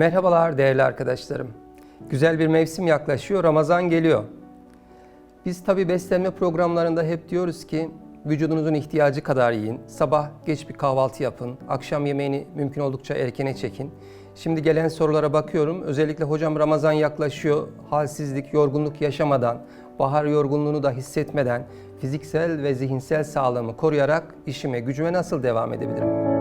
Merhabalar değerli arkadaşlarım. Güzel bir mevsim yaklaşıyor, Ramazan geliyor. Biz tabi beslenme programlarında hep diyoruz ki vücudunuzun ihtiyacı kadar yiyin. Sabah geç bir kahvaltı yapın. Akşam yemeğini mümkün oldukça erkene çekin. Şimdi gelen sorulara bakıyorum. Özellikle hocam Ramazan yaklaşıyor. Halsizlik, yorgunluk yaşamadan, bahar yorgunluğunu da hissetmeden fiziksel ve zihinsel sağlığımı koruyarak işime, gücüme nasıl devam edebilirim?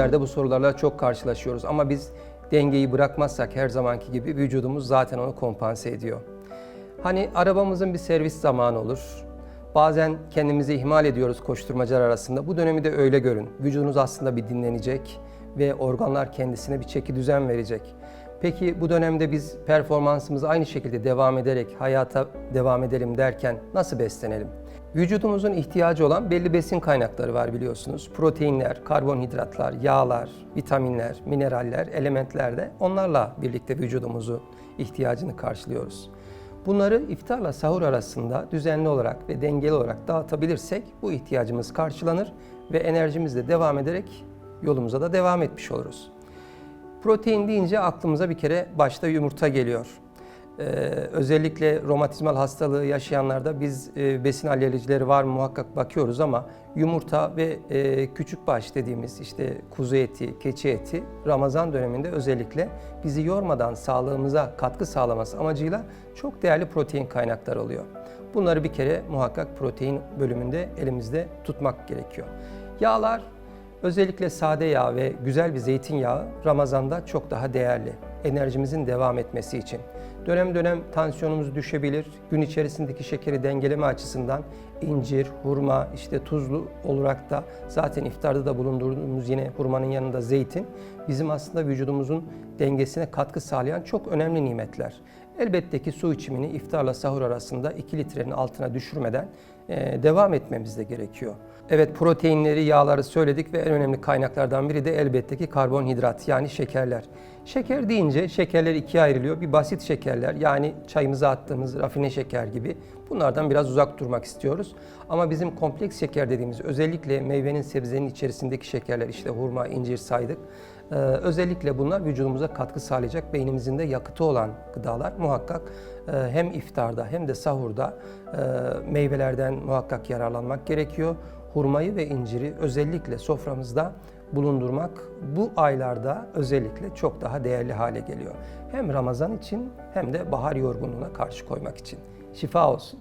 Bugünlerde bu sorularla çok karşılaşıyoruz ama biz dengeyi bırakmazsak her zamanki gibi vücudumuz zaten onu kompanse ediyor. Hani arabamızın bir servis zamanı olur. Bazen kendimizi ihmal ediyoruz koşturmacalar arasında. Bu dönemi de öyle görün. Vücudunuz aslında bir dinlenecek ve organlar kendisine bir çeki düzen verecek. Peki bu dönemde biz performansımızı aynı şekilde devam ederek hayata devam edelim derken nasıl beslenelim? Vücudumuzun ihtiyacı olan belli besin kaynakları var biliyorsunuz. Proteinler, karbonhidratlar, yağlar, vitaminler, mineraller, elementler de onlarla birlikte vücudumuzu ihtiyacını karşılıyoruz. Bunları iftarla sahur arasında düzenli olarak ve dengeli olarak dağıtabilirsek bu ihtiyacımız karşılanır ve enerjimizle devam ederek yolumuza da devam etmiş oluruz. Protein deyince aklımıza bir kere başta yumurta geliyor. Ee, özellikle romatizmal hastalığı yaşayanlarda biz e, besin alerjileri var mı muhakkak bakıyoruz ama yumurta ve e, küçük baş dediğimiz işte kuzu eti, keçi eti Ramazan döneminde özellikle bizi yormadan sağlığımıza katkı sağlaması amacıyla çok değerli protein kaynakları oluyor. Bunları bir kere muhakkak protein bölümünde elimizde tutmak gerekiyor. Yağlar Özellikle sade yağ ve güzel bir zeytinyağı Ramazan'da çok daha değerli. Enerjimizin devam etmesi için. Dönem dönem tansiyonumuz düşebilir. Gün içerisindeki şekeri dengeleme açısından incir, hurma, işte tuzlu olarak da zaten iftarda da bulundurduğumuz yine hurmanın yanında zeytin bizim aslında vücudumuzun dengesine katkı sağlayan çok önemli nimetler. Elbette ki su içimini iftarla sahur arasında 2 litrenin altına düşürmeden devam etmemiz de gerekiyor. Evet proteinleri, yağları söyledik ve en önemli kaynaklardan biri de elbette ki karbonhidrat yani şekerler. Şeker deyince şekerler ikiye ayrılıyor. Bir basit şekerler yani çayımıza attığımız rafine şeker gibi bunlardan biraz uzak durmak istiyoruz. Ama bizim kompleks şeker dediğimiz özellikle meyvenin sebzenin içerisindeki şekerler işte hurma, incir saydık. Ee, özellikle bunlar vücudumuza katkı sağlayacak beynimizin de yakıtı olan gıdalar muhakkak e, hem iftarda hem de sahurda e, meyvelerden muhakkak yararlanmak gerekiyor. Hurmayı ve inciri özellikle soframızda bulundurmak bu aylarda özellikle çok daha değerli hale geliyor. Hem Ramazan için hem de bahar yorgunluğuna karşı koymak için. Şifa olsun.